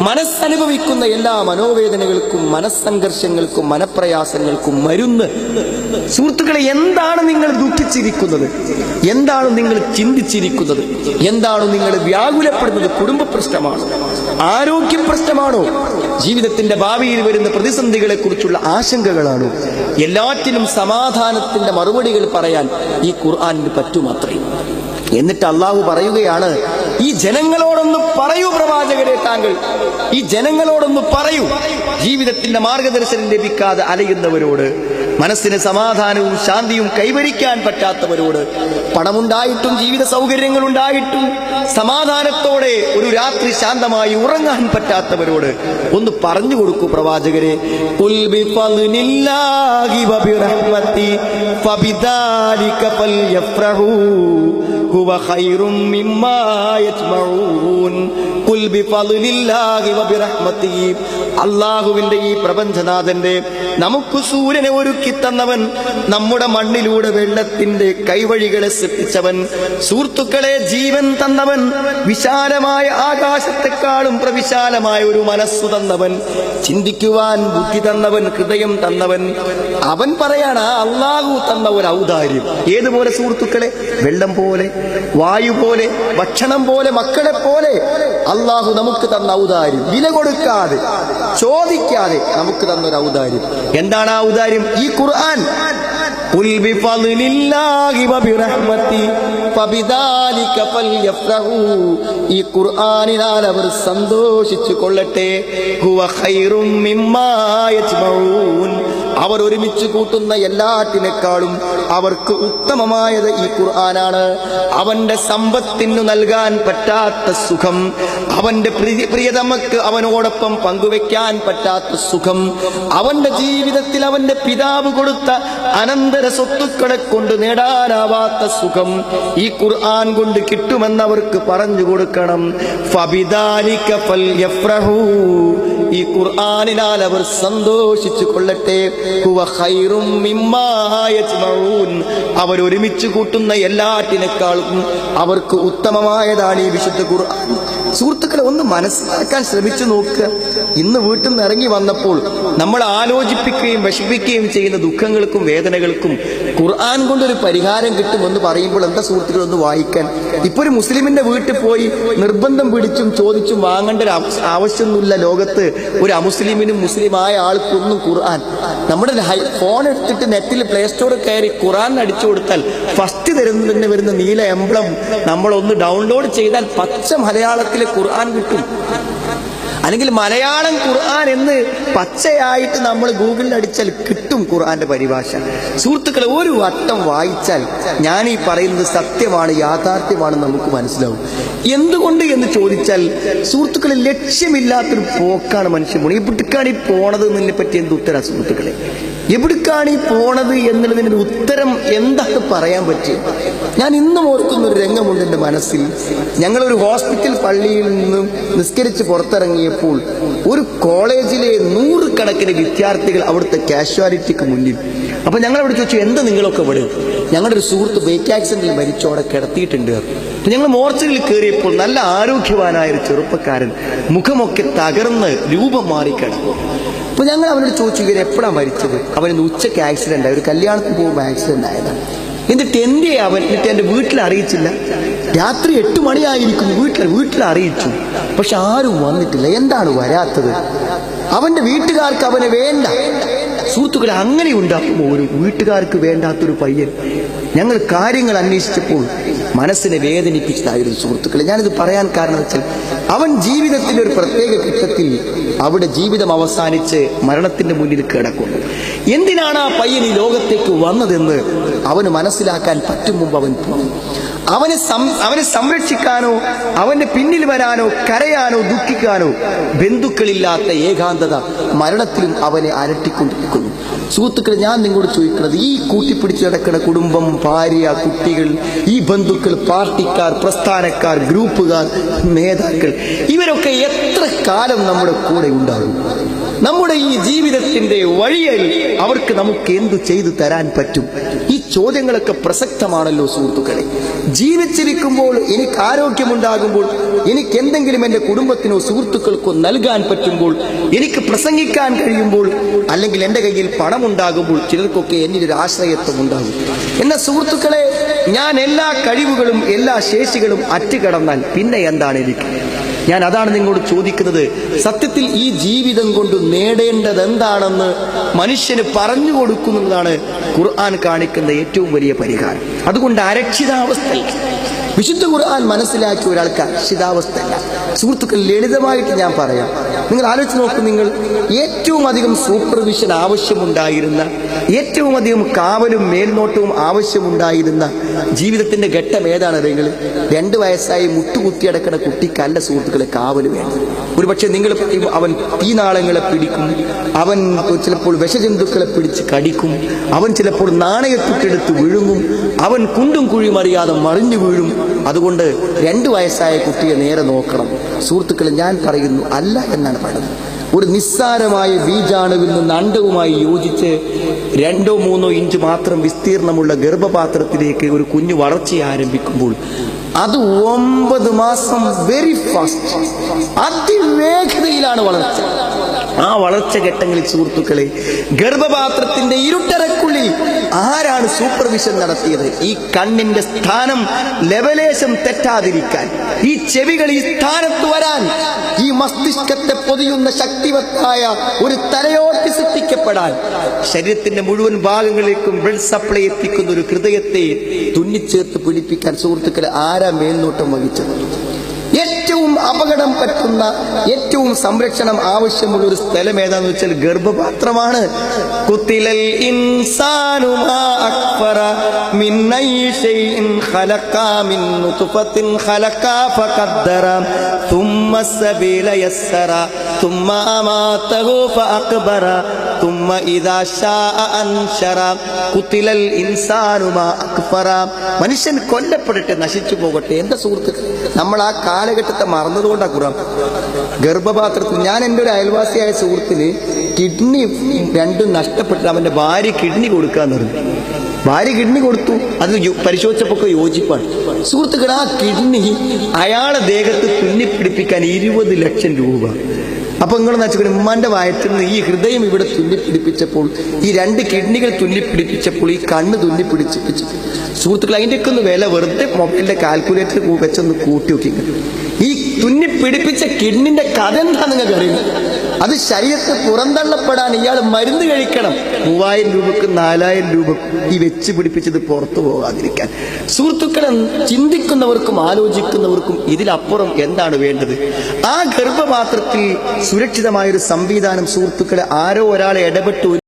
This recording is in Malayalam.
മനസ്സനുഭവിക്കുന്ന എല്ലാ മനോവേദനകൾക്കും മനസ്സംഘർഷങ്ങൾക്കും മനപ്രയാസങ്ങൾക്കും മരുന്ന്. സുഹൃത്തുക്കളെ എന്താണ് നിങ്ങൾ ദുഃഖിച്ചിരിക്കുന്നത്? എന്താണ് നിങ്ങൾ ചിന്തിച്ചിരിക്കുന്നത്? എന്താണ് നിങ്ങൾ വ്യാകുലപ്പെടുന്നത്? കുടുംബ പ്രശ്നമാണോ. ആരോഗ്യ പ്രശ്നമാണോ? ജീവിതത്തിന്റെ ഭാവിയിൽ വരുന്ന പ്രതിസന്ധികളെ കുറിച്ചുള്ള ആശങ്കകളാണോ? എല്ലാറ്റിനും സമാധാനത്തിന്റെ മറുപടികൾ പറയാൻ ഈ ഖുർആാനിന് പറ്റുമാത്രേ. എന്നിട്ട് അള്ളാഹു പറയുകയാണ് ഈ ജനങ്ങളോടൊന്ന് പറയൂ പ്രവാചകരെ താങ്കൾ. ഈ ജനങ്ങളോടൊന്ന് പറയൂ. ജീവിതത്തിന്റെ മാർഗദർശനം ലഭിക്കാതെ അലയുന്നവരോട് മനസ്സിന് സമാധാനവും ശാന്തിയും കൈവരിക്കാൻ പറ്റാത്തവരോട് പണമുണ്ടായിട്ടും ജീവിത സൗകര്യങ്ങൾ ഉണ്ടായിട്ടും സമാധാനത്തോടെ ഒരു രാത്രി ശാന്തമായി ഉറങ്ങാൻ പറ്റാത്തവരോട് ഒന്ന് പറഞ്ഞു കൊടുക്കൂ പ്രവാചകരെ. "ഖുൽ ബിഫദ്ലില്ലാഹി خير مما يجمعون قل بفضل الله وبرحمته അല്ലാഹുവിന്റെ ഈ പ്രപഞ്ചനാഥന്റെ നമുക്ക് സൂര്യനെ ഒരുക്കി തന്നവൻ നമ്മുടെ മണ്ണിലൂടെ വെള്ളത്തിന്റെ കൈവഴികളെ സൃഷ്ടിച്ചവൻ സുഹൃത്തുക്കളെ ജീവൻ തന്നവൻ വിശാലമായ ആകാശത്തെക്കാളും പ്രവിശാലമായ ഒരു മനസ്സു തന്നവൻ ചിന്തിക്കുവാൻ ബുദ്ധി തന്നവൻ ഹൃദയം തന്നവൻ അവൻ പറയാണ് ആ അള്ളാഹു തന്ന ഒരു ഔദാര്യം. ഏതുപോലെ സുഹൃത്തുക്കളെ? വെള്ളം പോലെ വായു പോലെ ഭക്ഷണം പോലെ മക്കളെ പോലെ അള്ളാഹു നമുക്ക് തന്ന ഔദാര്യം. വില കൊടുക്കാതെ ചോദിക്കാതെ നമുക്ക് തന്ന ഒരു ഔദാര്യം. എന്താണ് ആ ഔദാര്യം? ഈ ഖുർആൻ. ഈ ഖുർആാനിനാൽ അവർ സന്തോഷിച്ചു കൊള്ളട്ടെ അവർ ഒരുമിച്ച് കൂട്ടുന്ന എല്ലാറ്റിനേക്കാളും അവർക്ക് ഉത്തമമായത് ഈ ഖുർആനാണ് അവന്റെ സമ്പത്തിനു നൽകാൻ പറ്റാത്ത സുഖം അവന്റെ പ്രിയതമക്ക് അവനോടൊപ്പം പങ്കുവെക്കാൻ പറ്റാത്ത സുഖം അവന്റെ ജീവിതത്തിൽ അവന്റെ പിതാവ് കൊടുത്ത അനന്തര സ്വത്തുക്കളെ കൊണ്ട് നേടാനാവാത്ത സുഖം ഈ ഖുർആൻ കൊണ്ട് കിട്ടുമെന്ന് അവർക്ക് പറഞ്ഞു കൊടുക്കണം ഫബിദാലിക ഫൽയഫ്രഹൂ. ഈ ഖുർആാനിനാൽ അവർ സന്തോഷിച്ചു കൊള്ളട്ടെ. അവർ ഒരുമിച്ച് കൂട്ടുന്ന എല്ലാറ്റിനേക്കാളും അവർക്ക് ഉത്തമമായതാണ് ഈ വിശുദ്ധ ഖുർആൻ സുഹൃത്തുക്കളെ ഒന്ന് മനസ്സിലാക്കാൻ ശ്രമിച്ചു നോക്കുക. ഇന്ന് വീട്ടിൽ നിന്ന് ഇറങ്ങി വന്നപ്പോൾ നമ്മൾ ആലോചിപ്പിക്കുകയും വിഷമിക്കുകയും ചെയ്യുന്ന ദുഃഖങ്ങൾക്കും വേദനകൾക്കും ഖുർആൻ കൊണ്ടൊരു പരിഹാരം കിട്ടുമെന്ന് പറയുമ്പോൾ എന്താ സുഹൃത്തുക്കൾ ഒന്ന് വായിക്കാൻ. ഇപ്പൊ ഒരു മുസ്ലിമിന്റെ വീട്ടിൽ പോയി നിർബന്ധം പിടിച്ചും ചോദിച്ചും വാങ്ങേണ്ട ഒരു ആവ- ആവശ്യമൊന്നുമില്ല ലോകത്ത്. ഒരു അമുസ്ലിമിനും മുസ്ലിമായ ആൾക്കൊന്നും ഖുർആൻ. നമ്മുടെ ഫോൺ എടുത്തിട്ട് നെറ്റിൽ പ്ലേ സ്റ്റോറിൽ കയറി ഖുർആൻ അടിച്ചു കൊടുത്താൽ ഫസ്റ്റ് തരുന്നതിന് വരുന്ന നീല എംബ്ലം നമ്മളൊന്ന് ഡൗൺലോഡ് ചെയ്താൽ പച്ച മലയാളത്തിലെ ഖുർആൻ കിട്ടും. അല്ലെങ്കിൽ മലയാളം ഖുർആൻ എന്ന് പച്ചയായിട്ട് നമ്മൾ ഗൂഗിളിൽ അടിച്ചാൽ കിട്ടും ഖുർആന്റെ പരിഭാഷ. സുഹൃത്തുക്കളെ ഒരു വട്ടം വായിച്ചാൽ ഞാൻ ഈ പറയുന്നത് സത്യമാണ് യാഥാർത്ഥ്യമാണ് നമുക്ക് മനസ്സിലാവും. എന്തുകൊണ്ട് എന്ന് ചോദിച്ചാൽ സുഹൃത്തുക്കളെ ലക്ഷ്യമില്ലാത്തൊരു പോക്കാണ് മനുഷ്യൻ പോണത്. എവിടേക്കാണ് ഈ പോണത് എന്നതിനെ പറ്റി എന്ത് ഉത്തര സുഹൃത്തുക്കളെ? എവിടേക്കാണ് ഈ പോണത് എന്നുള്ളതിന് ഒരു ഉത്തരം എന്താണ് പറയാൻ പറ്റുക ഞാൻ ഇന്നും ഓർക്കുന്ന ഒരു രംഗമുണ്ട് എന്റെ മനസ്സിൽ. ഞങ്ങളൊരു ഹോസ്പിറ്റൽ പള്ളിയിൽ നിന്നും നിസ്കരിച്ച് പുറത്തിറങ്ങിയപ്പോൾ ഒരു കോളേജിലെ നൂറുകണക്കിന് വിദ്യാർത്ഥികൾ അവിടുത്തെ കാഷ്വാലിറ്റിക്ക് മുന്നിൽ. അപ്പം ഞങ്ങൾ അവിടെ ചോദിച്ചു എന്താ നിങ്ങളൊക്കെ ഇവിടെ? ഞങ്ങളുടെ ഒരു സുഹൃത്ത് ബൈക്ക് ആക്സിഡന്റിൽ മരിച്ചോടെ കിടത്തിയിട്ടുണ്ട്. ഞങ്ങൾ മോർച്ചറിൽ കയറിയപ്പോൾ നല്ല ആരോഗ്യവാനായ ഒരു ചെറുപ്പക്കാരൻ മുഖമൊക്കെ തകർന്ന് രൂപം മാറിക്കിടക്കും അപ്പൊ ഞങ്ങൾ അവനോട് ചോദിച്ചു ഇവർ എപ്പോഴാണ് മരിച്ചത്? അവന് ഉച്ചയ്ക്ക് ആക്സിഡന്റ് ആയി ഒരു കല്യാണത്തിന് പോകുമ്പോൾ ആക്സിഡന്റ് ആയതാണ് എന്നിട്ട് എന്തേ അവൻ? എന്നിട്ട് എന്റെ വീട്ടിൽ അറിയിച്ചില്ല. രാത്രി എട്ട് മണിയായിരിക്കുന്നു. വീട്ടിൽ വീട്ടിൽ അറിയിച്ചു. പക്ഷെ ആരും വന്നിട്ടില്ല. എന്താണ് വരാത്തത്? അവന്റെ വീട്ടുകാർക്ക് അവനെ വേണ്ട. സുഹൃത്തുക്കളെ അങ്ങനെ ഉണ്ടാക്കുമ്പോൾ ഒരു വീട്ടുകാർക്ക് വേണ്ടാത്തൊരു പയ്യൻ ഞങ്ങൾ കാര്യങ്ങൾ അന്വേഷിച്ചപ്പോൾ മനസ്സിനെ വേദനിപ്പിച്ചതായിരുന്നു സുഹൃത്തുക്കളെ. ഞാനിത് പറയാൻ കാരണം വെച്ചാൽ അവൻ ജീവിതത്തിന്റെ ഒരു പ്രത്യേക ഘട്ടത്തിൽ അവിടെ ജീവിതം അവസാനിച്ച് മരണത്തിന്റെ മുന്നിൽ കിടക്കുന്നു. എന്തിനാണ് ആ പയ്യൻ ഈ ലോകത്തേക്ക് വന്നതെന്ന് അവന് മനസ്സിലാക്കാൻ പറ്റും മുമ്പ് അവൻ പോകും അവനെ അവനെ സംരക്ഷിക്കാനോ അവന്റെ പിന്നിൽ വരാനോ കരയാനോ ദുഃഖിക്കാനോ ബന്ധുക്കളില്ലാത്ത ഏകാന്തത മരണത്തിലും അവനെ അലട്ടിക്കൊണ്ടിരിക്കുന്നു. സുഹൃത്തുക്കളെ ഞാൻ നിങ്ങളോട് ചോദിക്കുന്നത് ഈ കൂട്ടിപ്പിടിച്ച് നടക്കുന്ന കുടുംബം ഭാര്യ കുട്ടികൾ ഈ ബന്ധുക്കൾ പാർട്ടിക്കാർ പ്രസ്ഥാനക്കാർ ഗ്രൂപ്പുകാർ നേതാക്കൾ ഇവരൊക്കെ എത്ര കാലം നമ്മുടെ കൂടെ ഉണ്ടാകും? നമ്മുടെ ഈ ജീവിതത്തിന്റെ വഴിയിൽ അവർക്ക് നമുക്ക് എന്തു ചെയ്തു തരാൻ പറ്റും? ഈ ചോദ്യങ്ങളൊക്കെ പ്രസക്തമാണല്ലോ സുഹൃത്തുക്കളെ. ജീവിച്ചിരിക്കുമ്പോൾ എനിക്ക് ആരോഗ്യമുണ്ടാകുമ്പോൾ എനിക്ക് എന്തെങ്കിലും എന്റെ കുടുംബത്തിനോ സുഹൃത്തുക്കൾക്കോ നൽകാൻ പറ്റുമ്പോൾ എനിക്ക് പ്രസംഗിക്കാൻ കഴിയുമ്പോൾ അല്ലെങ്കിൽ എന്റെ കയ്യിൽ പണമുണ്ടാകുമ്പോൾ ചിലർക്കൊക്കെ എന്നിൽ ഒരു ആശ്രയത്വം ഉണ്ടാകും എന്ന സുഹൃത്തുക്കളെ ഞാൻ എല്ലാ കഴിവുകളും എല്ലാ ശേഷികളും അറ്റുകടന്നാൽ പിന്നെ എന്താണ് എനിക്ക് ഞാൻ അതാണ് നിങ്ങളോട് ചോദിക്കുന്നത്. സത്യത്തിൽ ഈ ജീവിതം കൊണ്ട് നേടേണ്ടത് എന്താണെന്ന് മനുഷ്യന് പറഞ്ഞു കൊടുക്കുന്നതാണ് ഖുർആൻ കാണിക്കുന്ന ഏറ്റവും വലിയ പരിഹാരം. അതുകൊണ്ട് അരക്ഷിതാവസ്ഥ വിശുദ്ധ ഖുർആൻ മനസ്സിലാക്കിയ ഒരാൾക്ക് അരക്ഷിതാവസ്ഥയല്ല. സുഹൃത്തുക്കൾ ലളിതമായിട്ട് ഞാൻ പറയാം. നിങ്ങൾ ആലോചിച്ച് നോക്കൂ നിങ്ങൾ. ഏറ്റവും അധികം സൂപ്പർവിഷൻ ആവശ്യമുണ്ടായിരുന്ന ഏറ്റവും അധികം കാവലും മേൽനോട്ടവും ആവശ്യമുണ്ടായിരുന്ന ജീവിതത്തിന്റെ ഘട്ടം ഏതാണ് നിങ്ങൾ? രണ്ട് വയസ്സായി മുട്ടുകുത്തി അടക്കുന്ന കുട്ടിക്കല്ല സുഹൃത്തുക്കളെ കാവൽ വേണം. ഒരുപക്ഷെ നിങ്ങൾ അവൻ തീനാളങ്ങളെ പിടിക്കും അവൻ ചിലപ്പോൾ വിഷജന്തുക്കളെ പിടിച്ച് കടിക്കും അവൻ ചിലപ്പോൾ നാണയത്തുട്ടെടുത്ത് വിഴുങ്ങും അവൻ കുണ്ടും കുഴിയും അറിയാതെ മറിഞ്ഞു വീഴും. അതുകൊണ്ട് രണ്ട് വയസ്സായ കുട്ടിയെ നേരെ നോക്കണം. സുഹൃത്തുക്കളെ ഞാൻ പറയുന്നു അല്ല എന്നാണ് പറയുന്നത്. ഒരു നിസ്സാരമായ ബീജാണുവിൽ നിന്ന് അണ്ടവുമായി യോജിച്ച് രണ്ടോ മൂന്നോ ഇഞ്ച് മാത്രം വിസ്തീർണമുള്ള ഗർഭപാത്രത്തിലേക്ക് ഒരു കുഞ്ഞ് വളർച്ച ആരംഭിക്കുമ്പോൾ അത് ഒമ്പത് മാസം വെരി ഫാസ്റ്റ് അതിവേഗതയിലാണ് വളർച്ച. ആ വളർച്ച ഘട്ടങ്ങളിൽ സുഹൃത്തുക്കളെ ഗർഭപാത്രത്തിന്റെ ഇരുട്ടരക്കുള്ളിൽ ആരാണ് സൂപ്പർവിഷൻ നടത്തിയത്? ഈ കണ്ണിന്റെ സ്ഥാനം ലെവലേശം തെറ്റാതിരിക്കാൻ ഈ ചെവികൾ ഈ സ്ഥാനത്ത് വരാൻ ഈ മസ്തിഷ്കത്തെ പൊതിയുന്ന ശക്തിവത്തായ ഒരു തലയോട്ടി സൃഷ്ടിക്കപ്പെടാൻ ശരീരത്തിന്റെ മുഴുവൻ ഭാഗങ്ങളിലേക്കും ബ്ലഡ് സപ്ലൈ എത്തിക്കുന്ന ഒരു ഹൃദയത്തെ തുന്നിച്ചേർത്ത് പിടിപ്പിക്കാൻ സുഹൃത്തുക്കളെ ആരാ മേൽനോട്ടം വഹിച്ചത്? ഏറ്റവും അപകടം പറ്റുന്ന ഏറ്റവും സംരക്ഷണം ആവശ്യമുള്ള ഒരു സ്ഥലം ഏതാന്ന് വെച്ചാൽ ഗർഭപാത്രമാണ്. കുത്തിലൽ മനുഷ്യൻ കൊല്ലപ്പെട്ടിട്ട് നശിച്ചു പോകട്ടെ. എന്റെ സുഹൃത്തുക്കൾ നമ്മൾ ആ കാലഘട്ടത്തെ മറന്നതുകൊണ്ടാണ് ഖുറാൻ. ഗർഭപാത്രത്തിൽ ഞാൻ എന്റെ ഒരു അയൽവാസിയായ സുഹൃത്തിന് കിഡ്നി രണ്ടും നഷ്ടപ്പെട്ടിട്ട് അവന്റെ ഭാര്യ കിഡ്നി കൊടുക്കാന്ന് പറഞ്ഞു. ഭാര്യ കിഡ്നി കൊടുത്തു. അത് പരിശോധിച്ചപ്പോൾ പരിശോധിച്ചപ്പോ യോജിപ്പാണ്. സുഹൃത്തുക്കൾ ആ കിഡ്നി അയാളെ ദേഹത്ത് തുന്നിപ്പിടിപ്പിക്കാൻ ഇരുപത് ലക്ഷം രൂപ. അപ്പൊ നിങ്ങൾ വെച്ചാൽ ഉമ്മാന്റെ വയറ്റിൽ നിന്ന് ഈ ഹൃദയം ഇവിടെ തുന്നിപ്പിടിപ്പിച്ചപ്പോൾ ഈ രണ്ട് കിഡ്നികൾ തുന്നിപ്പിടിപ്പിച്ചപ്പോൾ ഈ കണ്ണ് തുന്നിപ്പിടിച്ചിപ്പിച്ചു സുഹൃത്തുക്കൾ അതിന്റെയൊക്കെ ഒന്ന് വില വെറുതെ മൊബൈലിന്റെ കാൽക്കുലേറ്റർ വെച്ചൊന്ന് കൂട്ടി നോക്കി ഈ തുന്നിപ്പിടിപ്പിച്ച കിഡ്നിന്റെ കഥ എന്താ നിങ്ങൾക്ക് അറിയുന്നത് അത് ശരീരത്തെ പുറന്തള്ളപ്പെടാൻ ഇയാൾ മരുന്ന് കഴിക്കണം. മൂവായിരം രൂപക്ക് നാലായിരം രൂപക്കും ഈ വെച്ച് പിടിപ്പിച്ചത് പുറത്തു പോകാതിരിക്കാൻ. സുഹൃത്തുക്കളെ ചിന്തിക്കുന്നവർക്കും ആലോചിക്കുന്നവർക്കും ഇതിലപ്പുറം എന്താണ് വേണ്ടത്? ആ ഗർഭപാത്രത്തിൽ സുരക്ഷിതമായ ഒരു സംവിധാനം സുഹൃത്തുക്കളെ ആരോ ഒരാളെ ഇടപെട്ട്.